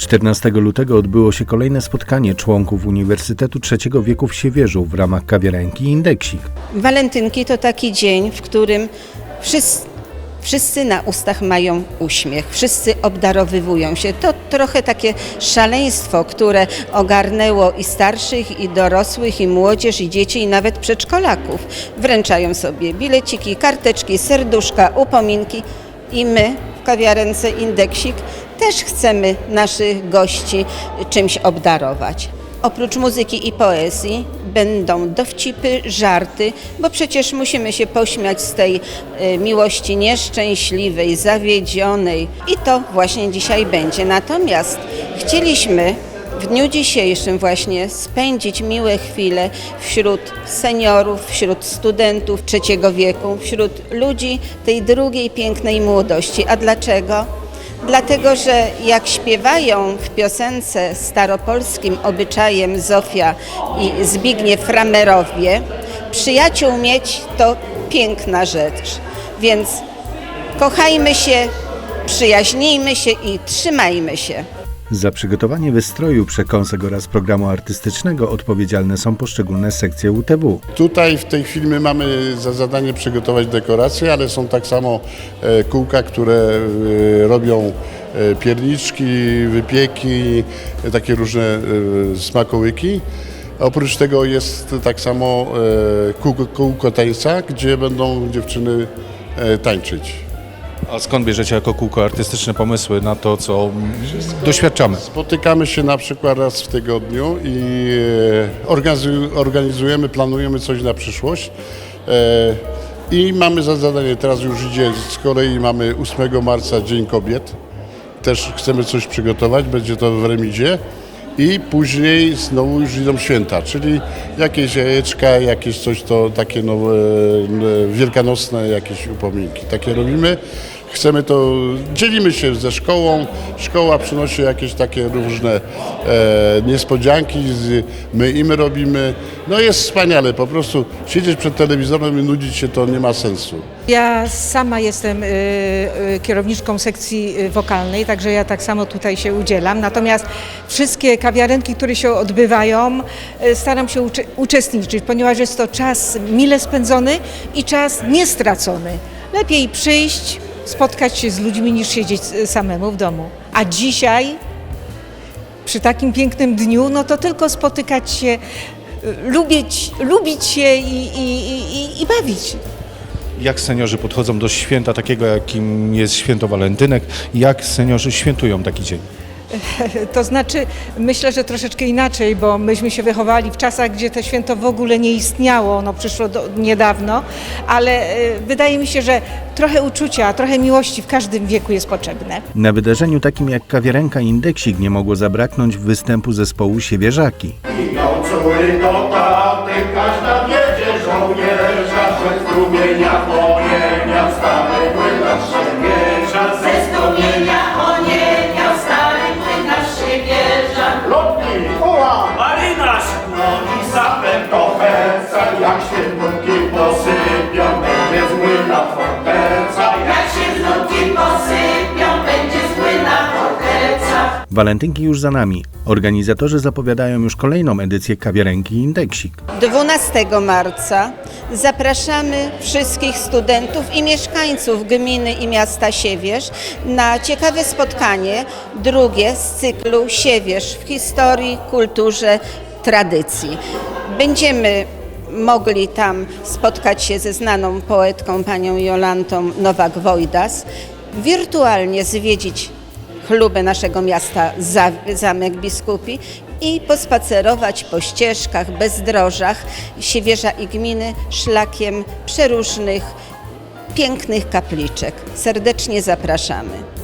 14 lutego odbyło się kolejne spotkanie członków Uniwersytetu Trzeciego Wieku w Siewierzu w ramach kawiarenki Indeksik. Walentynki to taki dzień, w którym wszyscy, wszyscy na ustach mają uśmiech, wszyscy obdarowywują się. To trochę takie szaleństwo, które ogarnęło i starszych, i dorosłych, i młodzież, i dzieci, i nawet przedszkolaków. Wręczają sobie bileciki, karteczki, serduszka, upominki i my w kawiarence Indeksik też chcemy naszych gości czymś obdarować. Oprócz muzyki i poezji będą dowcipy, żarty, bo przecież musimy się pośmiać z tej e, miłości nieszczęśliwej, zawiedzionej i to właśnie dzisiaj będzie. Natomiast chcieliśmy w dniu dzisiejszym właśnie spędzić miłe chwile wśród seniorów, wśród studentów trzeciego wieku, wśród ludzi tej drugiej pięknej młodości. A dlaczego? Dlatego, że jak śpiewają w piosence staropolskim obyczajem Zofia i Zbigniew Framerowie, przyjaciół mieć to piękna rzecz. Więc kochajmy się, przyjaźnijmy się i trzymajmy się. Za przygotowanie wystroju, przekąsek oraz programu artystycznego odpowiedzialne są poszczególne sekcje UTW. Tutaj w tej chwili my mamy za zadanie przygotować dekoracje, ale są tak samo e, kółka, które e, robią e, pierniczki, wypieki, takie różne smakołyki. Oprócz tego jest tak samo kółko, kółko tańca, gdzie będą dziewczyny tańczyć. A skąd bierzecie jako kółko artystyczne pomysły na to, co doświadczamy? Spotykamy się na przykład raz w tygodniu i e, organizu- organizujemy, planujemy coś na przyszłość. E, I mamy za zadanie, teraz już idzie, z kolei mamy 8 marca Dzień Kobiet. Też chcemy coś przygotować, będzie to w Remidzie. I później znowu już idą święta, czyli jakieś jajeczka, jakieś coś to takie no, e, e, wielkanocne jakieś upominki. Takie robimy. Chcemy to, dzielimy się ze szkołą, szkoła przynosi jakieś takie różne e, niespodzianki, z, my im robimy. No jest wspaniale, po prostu siedzieć przed telewizorem i nudzić się to nie ma sensu. Ja sama jestem y, y, kierowniczką sekcji y, wokalnej, także ja tak samo tutaj się udzielam. Natomiast wszystkie kawiarenki, które się odbywają, y, staram się uczy- uczestniczyć, ponieważ jest to czas mile spędzony i czas niestracony. Lepiej przyjść, spotkać się z ludźmi niż siedzieć samemu w domu. A dzisiaj przy takim pięknym dniu, no to tylko spotykać się, y, lubić, lubić się i, i, i, i bawić. Jak seniorzy podchodzą do święta takiego, jakim jest święto walentynek? Jak seniorzy świętują taki dzień? To znaczy, myślę, że troszeczkę inaczej, bo myśmy się wychowali w czasach, gdzie to święto w ogóle nie istniało, ono przyszło do, niedawno, ale e, wydaje mi się, że trochę uczucia, trochę miłości w każdym wieku jest potrzebne. Na wydarzeniu takim jak kawiarenka Indeksik nie mogło zabraknąć występu zespołu Siewierzaki. Do taty, każda wiedzie żołnierza, że w strumieniach Walentynki już za nami. Organizatorzy zapowiadają już kolejną edycję kawiarenki Indeksik. 12 marca zapraszamy wszystkich studentów i mieszkańców gminy i miasta Siewierz na ciekawe spotkanie, drugie z cyklu Siewierz w historii, kulturze, tradycji. Będziemy mogli tam spotkać się ze znaną poetką panią Jolantą Nowak-Wojdas, wirtualnie zwiedzić chlubę naszego miasta Za- Zamek Biskupi i pospacerować po ścieżkach, bezdrożach Siewierza i gminy szlakiem przeróżnych pięknych kapliczek. Serdecznie zapraszamy.